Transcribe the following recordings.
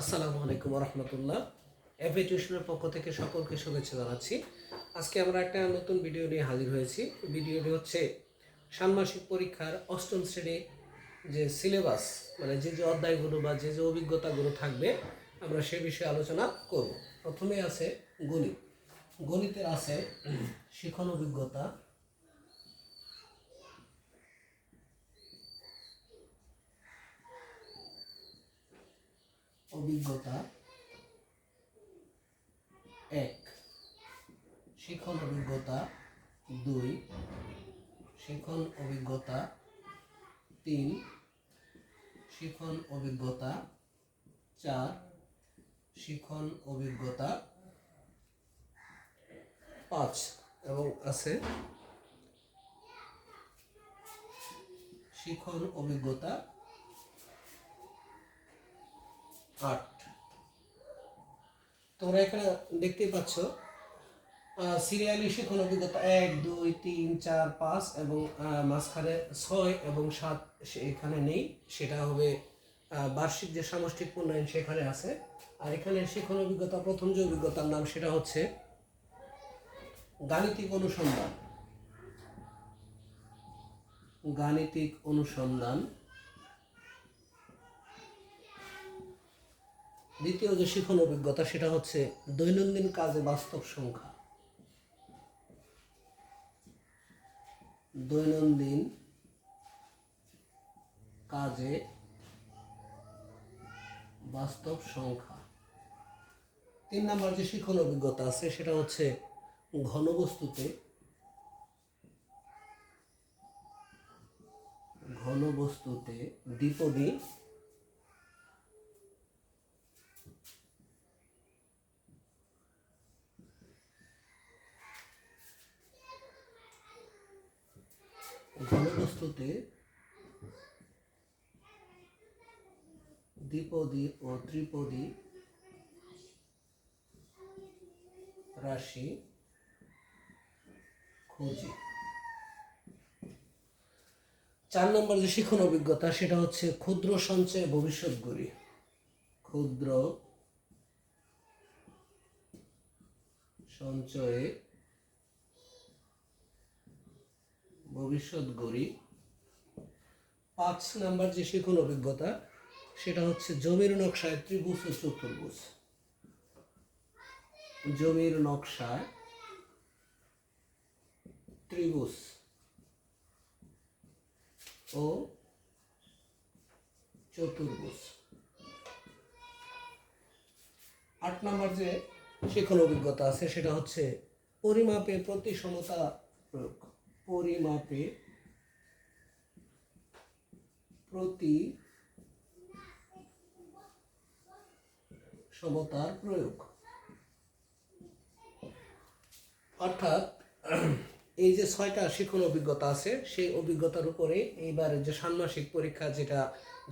আসসালামু আলাইকুম রহমতুল্লাহ এফএ টিউশনের পক্ষ থেকে সকলকে শুভেচ্ছা জানাচ্ছি। আজকে আমরা একটা নতুন ভিডিও নিয়ে হাজির হয়েছি। ভিডিওটি হচ্ছে ষান্মাসিক পরীক্ষার অষ্টম শ্রেণির যে সিলেবাস মানে যে যে অধ্যায়গুলো বা যে যে অভিজ্ঞতাগুলো থাকবে, আমরা সে বিষয়ে আলোচনা করব। প্রথমে আছে গণিত। গণিতের আছে শিখন অভিজ্ঞতা অভিজ্ঞতা এক শিখন অভিজ্ঞতা দুই শিখন অভিজ্ঞতা তিন শিখন অভিজ্ঞতা চার শিখন অভিজ্ঞতা পাঁচ এবং আছে শিখন অভিজ্ঞতা আট। তোমরা এখানে দেখতেই পাচ্ছ সিরিয়ালি শিখন অভিজ্ঞতা এক, দুই, তিন, চার, পাঁচ এবং মাঝখানে ছয় এবং সাত এখানে নেই। সেটা হবে বার্ষিক যে সামষ্টিক উন্নয়ন সেখানে আছে। আর এখানে শিখন অভিজ্ঞতা, প্রথম যে অভিজ্ঞতার নাম সেটা হচ্ছে গাণিতিক অনুসন্ধান। গাণিতিক অনুসন্ধান। দ্বিতীয় যে শিখন অভিজ্ঞতা, সেটা হচ্ছে দৈনন্দিন কাজে বাস্তব সংখ্যা। দৈনন্দিন কাজে বাস্তব সংখ্যা। তিন নম্বর যে শিখন অভিজ্ঞতা আছে, সেটা হচ্ছে ঘনবস্তুতে ঘনবস্তুতে দ্বিপদী ঘনবস্তুতে দ্বিপদী ও ত্রিপদী রাশি খুঁজি। চার নম্বর যে শিখন অভিজ্ঞতা, সেটা হচ্ছে ক্ষুদ্র সঞ্চয় ভবিষ্যৎ গড়ি। ক্ষুদ্র সঞ্চয়ে ভবিষ্যৎ গড়ি পাঁচ নাম্বার যে শিখন অভিজ্ঞতা, সেটা হচ্ছে জমির নকশায় ত্রিভুজ ও চতুর্ভুজ। জমির নকশায় ত্রিভুজ ও চতুর্ভুজ। আট নম্বর যে শিখন অভিজ্ঞতা আছে, সেটা হচ্ছে পরিমাপে প্রতিসমতা প্রয়োগ। পরিমাপে প্রতি সমতার প্রয়োগ। অর্থাৎ এই যে ছয়টা শিক্ষণ অভিজ্ঞতা আছে, সেই অভিজ্ঞতার উপরে এইবার যে ষান্মাসিক পরীক্ষা যেটা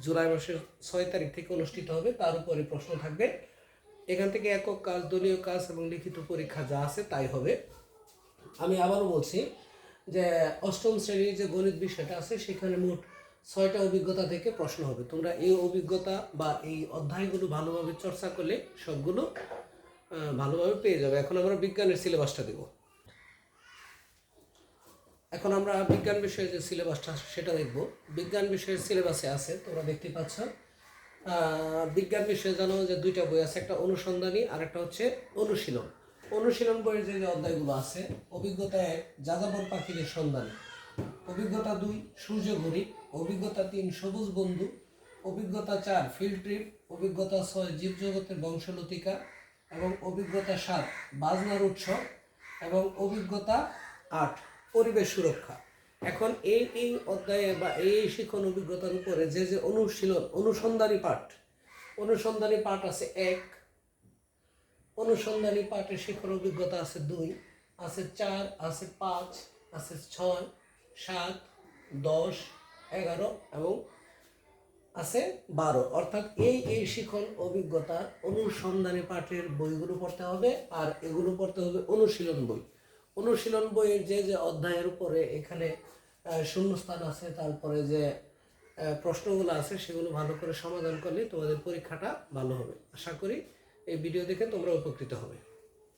জুলাই মাসের ছয় তারিখ থেকে অনুষ্ঠিত হবে, তার উপরে প্রশ্ন থাকবে। এখান থেকে একক কাজ, দলীয় কাজ এবং লিখিত পরীক্ষা যা আছে তাই হবে। আমি আবারও বলছি যে অষ্টম শ্রেণির যে গণিত বিষয়টা আছে, সেখানে মোট ছয়টা অভিজ্ঞতা থেকে প্রশ্ন হবে। তোমরা এই অভিজ্ঞতা বা এই অধ্যায়গুলো ভালোভাবে চর্চা করলে সবগুলো ভালোভাবে পেয়ে যাবে। এখন আমরা বিজ্ঞানের সিলেবাসটা দেব। এখন আমরা বিজ্ঞান বিষয়ের যে সিলেবাসটা, সেটা দেখব। বিজ্ঞান বিষয়ের সিলেবাসে আছে, তোমরা দেখতে পাচ্ছ। বিজ্ঞান বিষয়ে জানো যে দুইটা বই আছে, একটা অনুসন্ধানী আর একটা হচ্ছে অনুশীলন। অনুশীলন বইয়ের যে অধ্যায়গুলো আছে, অভিজ্ঞতায় যাযাবর পাখিদের সন্ধান। অভিজ্ঞতা দুই, সূর্য ঘড়ি। অভিজ্ঞতা তিন, সবুজ বন্ধু। অভিজ্ঞতা চার ফিল্ড ট্রিপ অভিজ্ঞতা ছয়, জীবজগতের বংশলতিকা। এবং অভিজ্ঞতা সাত, বাজনার উৎসব। এবং অভিজ্ঞতা আট, পরিবেশ সুরক্ষা। এখন এই এই অধ্যায়ে বা এই শিক্ষণ অভিজ্ঞতার উপরে যে যে অনুশীলন, অনুসন্ধানী পাঠ অনুসন্ধানী পাঠ আছে এক, অনুসন্ধানী পাঠের শিক্ষণ অভিজ্ঞতা আছে দুই, আছে চার, আছে পাঁচ, আছে ছয় সাত, দশ, এগারো এবং আছে বারো। অর্থাৎ এই এই শিখন অভিজ্ঞতার অনুসন্ধানী পাঠের বইগুলো পড়তে হবে আর এগুলো পড়তে হবে অনুশীলন বই। অনুশীলন বইয়ের যে যে অধ্যায়ের উপরে এখানে শূন্যস্থান আছে, তারপরে যে প্রশ্নগুলো আছে সেগুলো ভালো করে সমাধান করলে তোমাদের পরীক্ষাটা ভালো হবে। আশা করি এই ভিডিও দেখে তোমরা উপকৃত হবে।